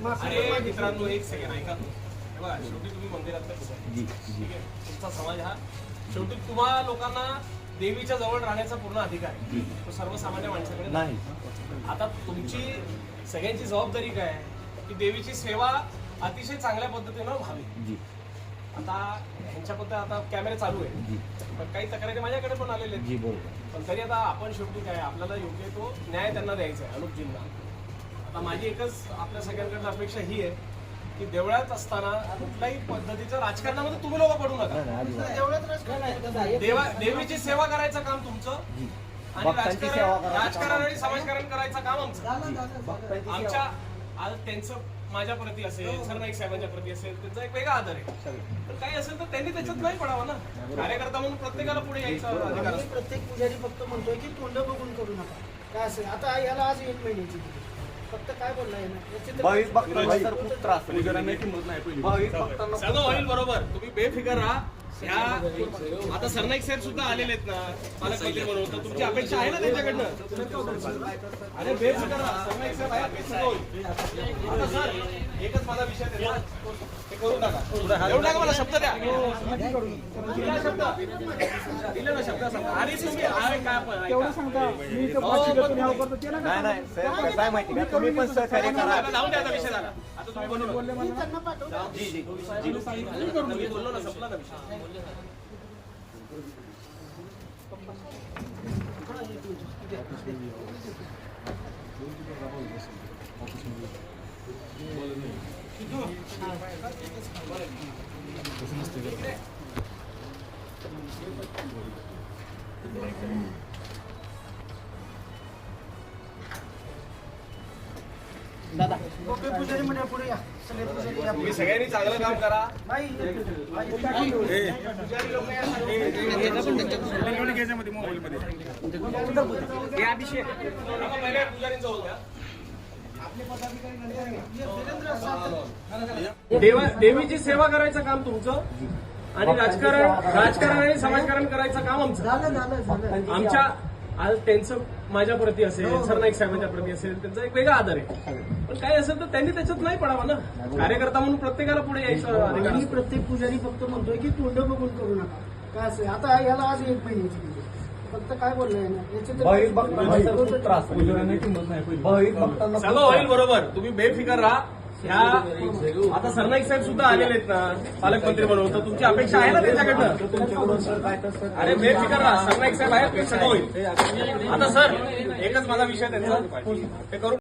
एक सेकंड ऐका. बघा शेवटी तुम्ही मंदिरात तुमचा समाज हा शेवटी तुम्हा लोकांना देवीच्या जवळ राहण्याचा पूर्ण अधिकार आहे. तो सर्वसामान्य माणसाकडे नाही. आता तुमची सगळ्यांची जबाबदारी काय आहे? की देवीची सेवा अतिशय चांगल्या पद्धतीनं व्हावी. आता ह्यांच्याबद्दल आता कॅमेरे चालू आहे पण काही तक्रारी माझ्याकडे पण आलेले आहेत. पण तरी आता आपण शेवटी काय आपल्याला योग्य तो न्याय त्यांना द्यायचा आहे अनुपजींना. आता माझी एकच आपल्या सगळ्यांकडनं अपेक्षा ही आहे की देवळात असताना कुठल्याही पद्धतीचं राजकारणामध्ये तुम्ही लोक पडू नका. नाही नाही अजिबात. देवा देवीची सेवा करायचं काम तुमचं जी. आणि राजकारण करायचं राजकारण आणि समाजकारण करायचं काम आमचं. आमच्या आज त्यांचं माझ्या प्रती असेल सरनाईक साहेबांच्या प्रती असेल त्यांचा एक वेगळा आदर आहे. तर काही असेल तर त्यांनी त्याच्यात नाही पडावं ना. कार्यकर्ता म्हणून प्रत्येकाला पुढे यायचा प्रत्येक पुजारी फक्त म्हणतोय की तोंड बघून करू नका. काय असेल? आता याला आज एक महिन्याची. फक्त काय बोलला आहे ना? याची तर- भाविक भक्तांना तर खूप त्रास होतो. भाविक भक्तांना खूप सगळं होईल बरोबर. तुम्ही बेफिकर राहा. ह्या आता सरनाईक साहेब सुद्धा आलेले आहेत ना पालकमंत्री म्हणून. तर तुमची अपेक्षा आहे ना त्यांच्याकडनं? अरे बेफिकर राहा. सरनाईक साहेब सगळं होईल. आता सर एकच माझा विषय आहे. ते करू नका. देऊ नका मला शब्द द्या. दिला शब्द. दिले ना शब्द सांगा. आणि तुम्ही अरे काय. हो, तुम्ही- नाही नाही साहेब कसं आहे माहिती का? तुम्ही पण सहकार्य करा. आता जाऊन द्या आता विषय झाला. आता तुम्ही बोलू मी त्यांना पाठवतो. जी जी मी बोललो ना संपला ना विषय. गोपी पुजारी पुढे या. सगळे पुजारी या. तुम्ही सगळ्यांनी चांगलं काम करा. बाई पुजारी लोक या आता पहिले पुजारींचं होऊ द्या. देवा देवीची सेवा करायचं काम तुमचं आणि राजकारण राजकारण आणि समाजकारण करायचं काम आमचं. झालं झालं झालं. आमच्या आज त्यांचं माझ्या प्रती असेल सरनाईक साहेबांच्या प्रती असेल त्यांचा एक वेगळा आदर आहे. पण काय असेल तर त्यांनी त्याच्यात नाही पडावं ना? कार्यकर्ता म्हणून प्रत्येकाला पुढे यायचं अधिकार आम्ही असतो. प्रत्येक पुजारी फक्त म्हणतोय की तोंड बघून करू नका. काय असेल? आता याला आज एक महिन्याची. फक्त काय बोललाय ना? याची तर- भाविक भक्तांना तर खूप त्रास होतो. भाविक भक्तांना खूप सगळं होईल बरोबर. तुम्ही बेफिकर राहा. ह्या आता सरनाईक साहेब सुद्धा आलेले आहेत ना? पालकमंत्री म्हणून. तर तुमची अपेक्षा आहे ना त्यांच्याकडनं? अरे बेफिकर राहा. सरनाईक साहेब आहेत ते सगळं होईल. आता सर एकच माझा विषय त्यांचा. ते करून